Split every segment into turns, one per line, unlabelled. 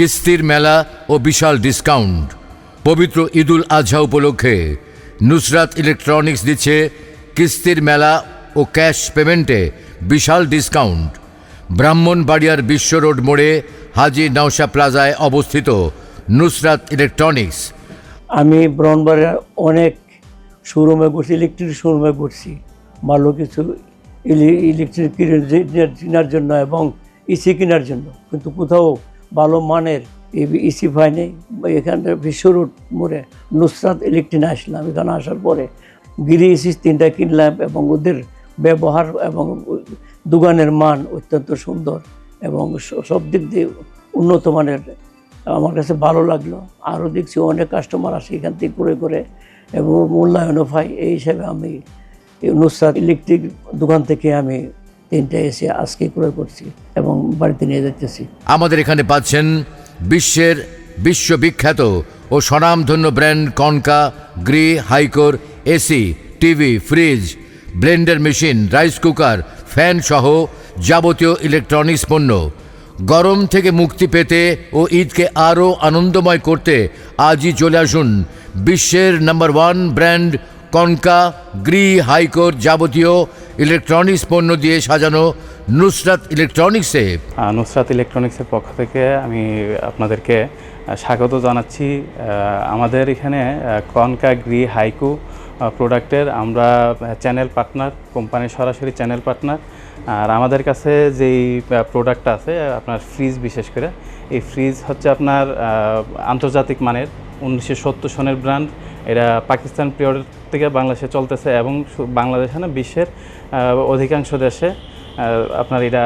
কিস্তির মেলা ও বিশাল ডিসকাউন্ট। পবিত্র ঈদুল আজহা উপলক্ষে নুসরাত ইলেকট্রনিক্স দিচ্ছে কিস্তির মেলা ও ক্যাশ পেমেন্টে বিশাল ডিসকাউন্ট। ব্রাহ্মণবাড়িয়ার বিশ্ব রোড মোড়ে হাজি নওশা প্লাজায় অবস্থিত নুসরাত ইলেকট্রনিক্স।
আমি ব্রাউনবাড়ির অনেক শোরুমে ঘুরছি, ইলেকট্রিক শোরুমে ঘুরছি। ভালো কিছু ইলেকট্রিক কেনার জন্য এবং ইসি কেনার জন্য। কিন্তু কোথাও ভালো মানের ইসি পাইনি এখানে বিশ্ব রোড মোড়ে নুসরাত ইলেকট্রিক আসলাম এখানে আসার পরে গিরি ইসি তিনটা কিনলাম এবং ওদের ব্যবহার এবং দোকানের মান অত্যন্ত সুন্দর এবং সব দিক দিয়ে উন্নত মানের আমার কাছে ভালো লাগল। আরও দেখছি অনেক কাস্টমার আসে এখান থেকে করে করে এবং মূল্যায়নও পাই। এই হিসাবে আমি নুসরাত ইলেকট্রিক দোকান থেকে আমি তিনটা এসে আজকে ক্রয় করছি এবং বাড়িতে নিয়ে যাচ্ছি
আমাদের এখানে পাচ্ছেন বিশ্বের বিশ্ববিখ্যাত ও স্বনামধন্য brand Konka, Gree, হাইকোর, AC, TV, fridge, blender machine, rice cooker, fan সহ যাবতীয় ইলেকট্রনিক্স পণ্য। গরম থেকে মুক্তি পেতে ও ঈদকে আরও আনন্দময় করতে আজই চলে আসুন বিশ্বের number one brand Konka, Gree, হাইকোর যাবতীয় ইলেকট্রনিক্স পণ্য দিয়ে সাজানো নুসরাত ইলেকট্রনিক্সে
নুসরাত ইলেকট্রনিক্সের পক্ষ থেকে আমি আপনাদেরকে স্বাগত জানাচ্ছি। আমাদের এখানে কনকা, গ্রি, হাইকু প্রোডাক্টের আমরা চ্যানেল পার্টনার কোম্পানির সরাসরি চ্যানেল পার্টনার আর আমাদের কাছে যেই প্রোডাক্টটা আছে, আপনার ফ্রিজ বিশেষ করে, এই ফ্রিজ হচ্ছে আপনার আন্তর্জাতিক মানের উনিশশো সত্তর সনের ব্র্যান্ড এটা পাকিস্তান পিরিয়ড থেকে বাংলাদেশে চলতেছে এবং বাংলাদেশে না, বিশ্বের অধিকাংশ দেশে আপনার এটা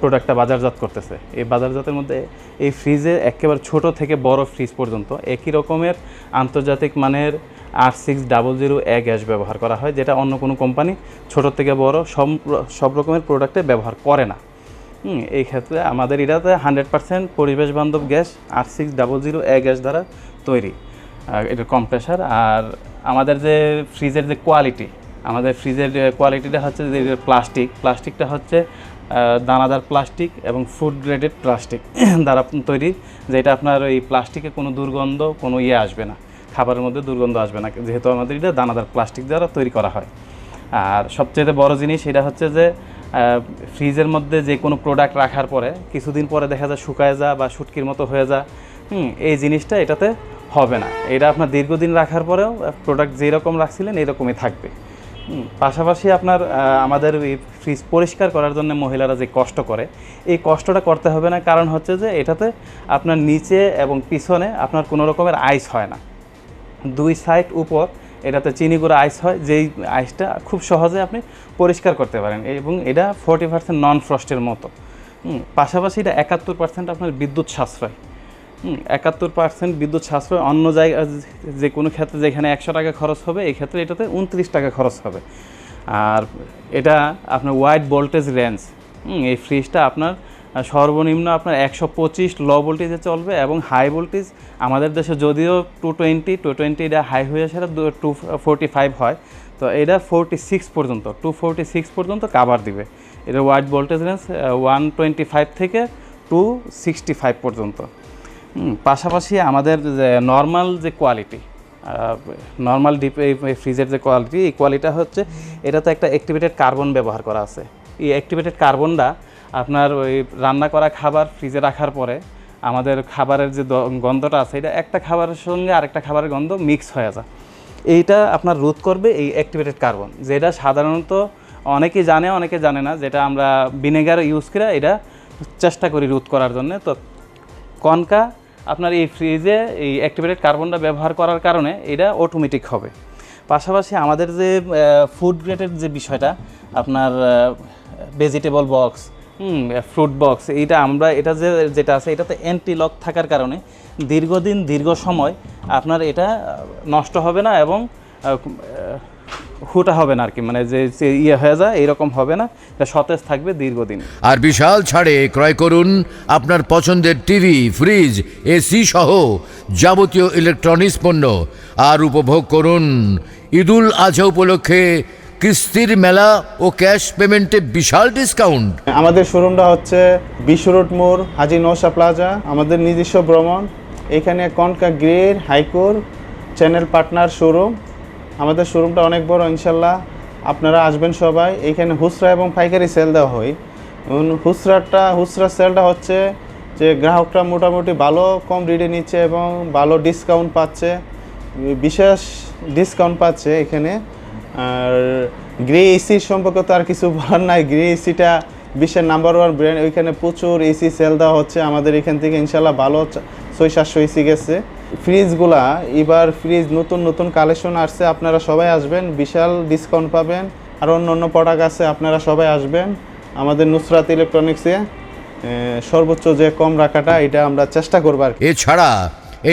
প্রোডাক্টটা বাজারজাত করতেছে। এই বাজারজাতের মধ্যে এই ফ্রিজে একেবারে ছোট থেকে বড় ফ্রিজ পর্যন্ত একই রকমের আন্তর্জাতিক মানের R six double zero A gas ব্যবহার করা হয়, যেটা অন্য কোনো কোম্পানি ছোট থেকে বড় সব সব রকমের প্রোডাক্টে ব্যবহার করে না। এই ক্ষেত্রে আমাদের এটাতে হান্ড্রেড পার্সেন্ট পরিবেশ বান্ধব gas R six double zero A gas দ্বারা তৈরি। এটার কম্প্রেসার আর আমাদের যে ফ্রিজের যে কোয়ালিটি আমাদের ফ্রিজের কোয়ালিটিটা হচ্ছে যে প্লাস্টিক প্লাস্টিকটা হচ্ছে দানাদার প্লাস্টিক এবং ফুড গ্রেডেড প্লাস্টিক দ্বারা তৈরি, যেটা আপনার ওই প্লাস্টিকে কোনো দুর্গন্ধ, কোনো ইয়ে আসবে না। খাবারের মধ্যে দুর্গন্ধ আসবে না। যেহেতু আমাদের এটা দানাদার প্লাস্টিক দ্বারা তৈরি করা হয়। আর সবচেয়ে বড় জিনিস এটা হচ্ছে যে ফ্রিজের মধ্যে যে কোনো প্রোডাক্ট রাখার পরে কিছুদিন পরে দেখা যায় শুকায় যা বা শুটকির মতো হয়ে যা, হুম, এই জিনিসটা এটাতে হবে না। এটা আপনার দীর্ঘদিন রাখার পরেও প্রোডাক্ট যেরকম রাখছিলেন এরকমই থাকবে। পাশাপাশি আপনার আমাদের ফ্রিজ পরিষ্কার করার জন্য মহিলারা যে কষ্ট করে, এই কষ্টটা করতে হবে না। কারণ হচ্ছে যে এটাতে আপনার নিচে এবং পিছনে আপনার কোনো রকমের আইস হয় না। দুই সাইড উপর এটাতে চিনি গুঁড়ো আইস হয়, যেই আইসটা খুব সহজে আপনি পরিষ্কার করতে পারেন। এবং এটা ফোর্টি পার্সেন্ট নন ফ্রস্টের মতো পাশাপাশি এটা একাত্তর পার্সেন্ট আপনার বিদ্যুৎ সাশ্রয়। একাত্তর পার্সেন্ট বিদ্যুৎ সাশ্রয় অন্য জায়গা, যে কোনো ক্ষেত্রে যেখানে একশো টাকা খরচ হবে, এই ক্ষেত্রে এটাতে উনত্রিশ টাকা খরচ হবে। আর এটা আপনার ওয়াইড ভোল্টেজ রেঞ্জ এই ফ্রিজটা আপনার সর্বনিম্ন আপনার একশো পঁচিশ লো ভোল্টেজে চলবে এবং হাই ভোল্টেজ আমাদের দেশে যদিও টু টোয়েন্টি টু টোয়েন্টি এটা হাই হয়ে সেটা টু ফোরটি ফাইভ হয়। তো এটা ফোরটি সিক্স পর্যন্ত টু ফোরটি সিক্স পর্যন্ত কাভার দিবে। এটা wide voltage range one twenty five থেকে টু সিক্সটি ফাইভ পর্যন্ত পাশাপাশি আমাদের যে নর্মাল যে কোয়ালিটি নর্মাল ডিপ ফ্রিজের যে কোয়ালিটি এই কোয়ালিটা হচ্ছে এটাতে একটা অ্যাক্টিভেটেড কার্বন ব্যবহার করা আছে। এই অ্যাক্টিভেটেড কার্বনটা আপনার ওই রান্না করা খাবার ফ্রিজে রাখার পরে আমাদের খাবারের যে গন্ধটা আছে, এটা একটা খাবারের সঙ্গে আরেকটা খাবারের গন্ধ মিক্স হয়ে যায়। এইটা আপনার রোধ করবে এই অ্যাক্টিভেটেড কার্বন যেটা সাধারণত অনেকে জানে অনেকে জানে না, যেটা আমরা ভিনেগার ইউজ করে এটা চেষ্টা করি রোধ করার জন্য। তো কনকা আপনার এই ফ্রিজে এই অ্যাক্টিভেটেড কার্বনটা ব্যবহার করার কারণে এটা অটোমেটিক হবে। পাশাপাশি আমাদের যে ফুড গ্রেডের যে বিষয়টা, আপনার ভেজিটেবল বক্স হুম ফ্রুট বক্স এইটা আমরা, এটা যে, যেটা আছে, এটাতে অ্যান্টি লক থাকার কারণে দীর্ঘদিন, দীর্ঘ সময় আপনার এটা নষ্ট হবে না এবং হুটা হবে না আর কি। মানে যে ইয়ে হয়ে যায় এরকম হবে না। এটা সতেজ থাকবে দীর্ঘদিন।
আর বিশাল ছাড়ে ক্রয় করুন আপনার পছন্দের টিভি, ফ্রিজ, এসি সহ যাবতীয় ইলেকট্রনিক্স পণ্য। আর উপভোগ করুন ঈদুল আজহা উপলক্ষে কিস্তির মেলা ও ক্যাশ পেমেন্টে বিশাল ডিসকাউন্ট
আমাদের শোরুমটা হচ্ছে বিশ্ব রোড মোড়, হাজি নৌসা প্লাজা, আমাদের নিজস্ব ভ্রমণ। এখানে কনকা গ্রের হাইকোর চ্যানেল পার্টনার শোরুম। আমাদের শোরুমটা অনেক বড়, ইনশাল্লাহ। আপনারা আসবেন সবাই। এখানে হুসরা এবং পাইকারি সেল দেওয়া হয়। এবং হুসরাটা হুসরা সেলটা হচ্ছে যে গ্রাহকরা মোটামুটি ভালো কম রেটে নিচ্ছে এবং ভালো ডিসকাউন্ট পাচ্ছে। বিশেষ ডিসকাউন্ট পাচ্ছে এখানে। আর গ্রে এসি সম্পর্কে তো আর কিছু বলার নাই। গ্রে এসিটা বিশ্বের নাম্বার ওয়ান ব্র্যান্ড ওইখানে প্রচুর এসি সেল দেওয়া হচ্ছে আমাদের এখান থেকে। ইনশাল্লাহ ভালো ছয় সাতশো এসি গেছে। ফ্রিজগুলা এবার ফ্রিজ নতুন নতুন কালেকশন আসছে। আপনারা সবাই আসবেন, বিশাল ডিসকাউন্ট পাবেন। আর অন্য অন্য প্রোডাক্ট আছে, আপনারা সবাই আসবেন। আমাদের নুসরাত ইলেকট্রনিক্সে সর্বোচ্চ যে কম রাখাটা, এটা আমরা চেষ্টা করব আর
এছাড়া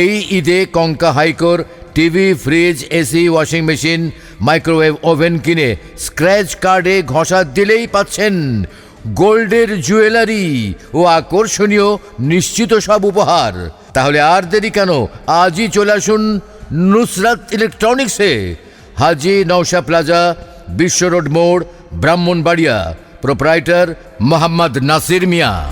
এই ঈদে Konka হাইকোর TV fridge AC washing machine microwave oven কিনে স্ক্র্যাচ কার্ডে ঘষা দিলেই পাচ্ছেন গোল্ডের জুয়েলারি ও আকর্ষণীয় নিশ্চিত সব উপহার। তাহলে আর দেরি কেন? আজই চলে আসুন নুসরাত ইলেকট্রনিক্সে। হাজি নওশা প্লাজা, বিশ্ব রোড মোড়, ব্রাহ্মণবাড়িয়া। প্রোপ্রাইটার মোহাম্মদ নাসির মিয়া।